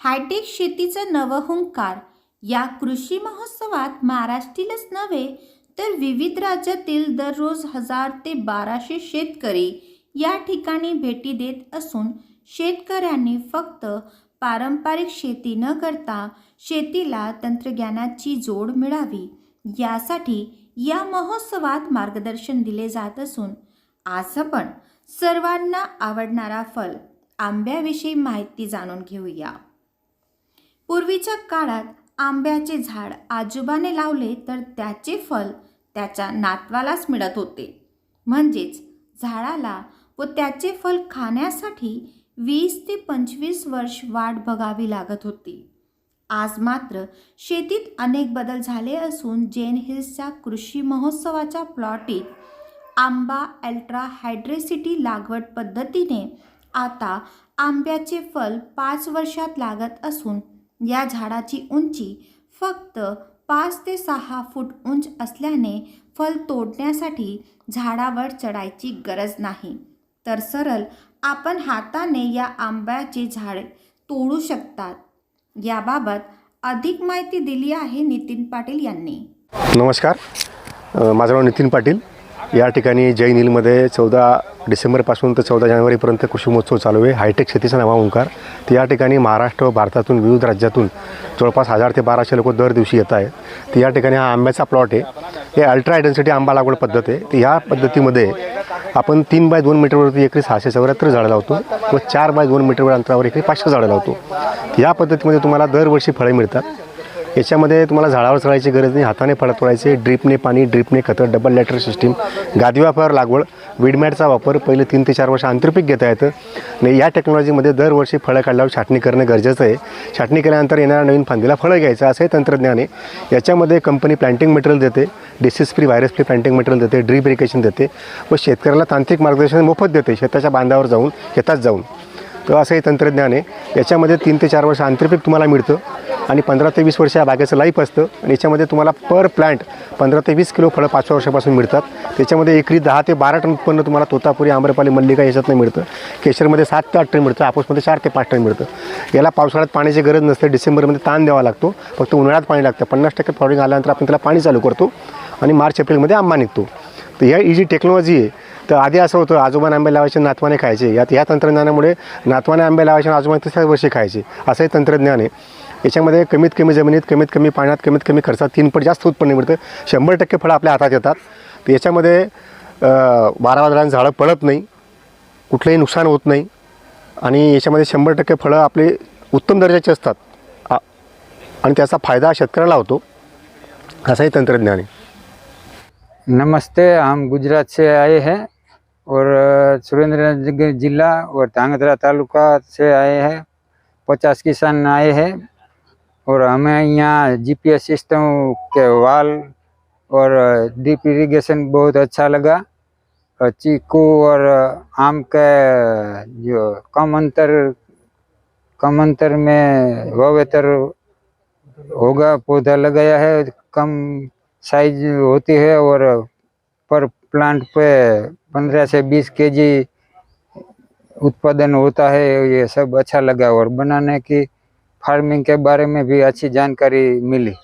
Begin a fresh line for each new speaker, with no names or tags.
Hi tech शेतीचं नवहुंकार या कृषी महोत्सवात महाराष्ट्रीलच नव्हे तर विविध राज्यातील दररोज हजार ते बाराशे शेतकरी या ठिकाणी भेटी देत असून शेतकऱ्यांनी फक्त पारंपरिक शेती न करता शेतीला तंत्रज्ञानाची जोड मिळावी यासाठी या महोत्सवात मार्गदर्शन दिले जात असून आज आपण सर्वांना आवडणारा फल. आंब्याविषयी माहिती जाणून घेऊया. पूर्वीच्या काळात आंब्याचे झाड आजोबाने लावले तर त्याचे फल त्याच्या नातवालाच मिळत होते. म्हणजेच झाडाला व त्याचे फल खाण्यासाठी वीस ते पंचवीस वर्ष वाट बघावी लागत होती. आज मात्र शेतीत अनेक बदल झाले असून जेन हिल्सच्या कृषी महोत्सवाच्या प्लॉटीत आंबा अल्ट्रा हायड्रेसिटी लागवड पद्धतीने आता आंब्याचे फल पाच वर्षात लागत असून या झाडाची उंची फक्त पाच ते सहा फूट उंच असल्याने फल तोडण्यासाठी झाडावर चढायची गरज नाही. तर सरळ आपण हाताने या आंब्याचे झाड तोडू शकतात. याबाबत अधिक माहिती दिली आहे नितीन पाटील यांनी.
नमस्कार. माझं नाव नितीन पाटील. या ठिकाणी जैन हिलमध्ये चौदा डिसेंबरपासून तर चौदा जानेवारीपर्यंत कृषी महोत्सव चालू आहे. हायटेक शेतीचा नवा ओंकार. तर या ठिकाणी महाराष्ट्र व भारतातून विविध राज्यातून जवळपास हजार ते बाराशे लोक दर दिवशी येत आहेत. तर या ठिकाणी हा आंब्याचा प्लॉट आहे. हे अल्ट्रा हायडेन्सिटी आंबा लागवड पद्धत आहे. तर ह्या पद्धतीमध्ये आपण तीन बाय दोन मीटरवरती एकरी सहाशे चौऱ्याहत्तर झाडं लावतो व चार बाय दोन मीटरवर अंतरावर एकरी पाचशे झाडं लावतो. या पद्धतीमध्ये तुम्हाला दरवर्षी फळे मिळतात. याच्यामध्ये तुम्हाला झाडावर चढायची गरज नाही हाताने फळं तोडायचे ड्रिपने पाणी ड्रिपने खतं डबल लॅटर सिस्टीम गादी वापर लागवड विडमॅटचा वापर पहिले तीन ते चार वर्ष आंतरपीक घेता येतं. आणि या टेक्नॉलॉजीमध्ये दरवर्षी फळं काढल्यावर छाटणी करणं गरजेचं आहे. छाटणी केल्यानंतर येणाऱ्या नवीन फांदीला फळं घ्यायचं असं हे तंत्रज्ञान आहे. याच्यामध्ये कंपनी प्लांटिंग मटेरियल देते disease free virus free planting material देते ड्रीप इरिगेशन देते व शेतकऱ्याला तांत्रिक मार्गदर्शन मोफत देते शेताच्या बांधावर जाऊन शेतात जाऊन. तर असं हे तंत्रज्ञान आहे. याच्यामध्ये तीन ते चार वर्ष आंतरपीक तुम्हाला मिळतं. आणि पंधरा ते वीस वर्ष या बागेचं लाईफ असतं. आणि याच्यामध्ये तुम्हाला पर प्लांट पंधरा ते वीस किलो फळं पाचव्या वर्षापासून मिळतात. त्याच्यामध्ये एकरी दहा ते बारा टन उत्पन्न तुम्हाला तोतापुरी आम्रपाली मल्लिका याच्यातनं मिळतं. केशरमध्ये सात ते आठ टन मिळतं. आपूसमध्ये चार ते पाच टन मिळतं. याला पावसाळ्यात पाण्याची गरज नसते. डिसेंबरमध्ये ताण द्यावा लागतो. फक्त उन्हाळ्यात पाणी लागतं. पन्नास टक्के फ्लॉरिंग आल्यानंतर आपण त्याला पाणी चालू करतो. आणि मार्च एप्रिलमध्ये आंबा निघतो. तर ह्या ही जी टेक्नॉलॉजी आहे तर आधी असं होतं आजोबाने आंबे लावायचे नातवाने खायचे. यात या तंत्रज्ञानामुळे नातवाने आंबे लावायचे आणि आजोबाने तिसऱ्या वर्षी खायचे. असंही तंत्रज्ञान आहे. याच्यामध्ये कमीत कमी जमिनीत कमीत कमी पाण्यात कमीत कमी खर्चात तीन पट जास्त उत्पन्न मिळतं. शंभर टक्के फळं आपल्या हातात येतात. तर याच्यामध्ये बारा वादळांचं झाडं पडत नाही. कुठलंही नुकसान होत नाही. आणि याच्यामध्ये शंभर टक्के फळं आपले उत्तम दर्जाचे असतात. आणि त्याचा फायदा शेतकऱ्याला होतो. असंही तंत्रज्ञान. आहे
नमस्ते हम गुजरात से आए हैं. और सुरेंद्रनगर जिला और धांगध्रा तालुका से आए हैं. पचास किसान आए हैं. और हमें यहाँ जीपीएस सिस्टम के वाल और डीप इरीगेशन बहुत अच्छा लगा। और चीकू और आम के, जो कम अंतर कम अंतर में वावेतर होगा, पौधा लगाया है, कम साइज़ होती है और पर प्लांट पे पंद्रह से बीस केजी उत्पादन होता है, ये सब अच्छा लगा। और बनाने की फार्मिंग के बारे में भी अच्छी जानकारी मिली।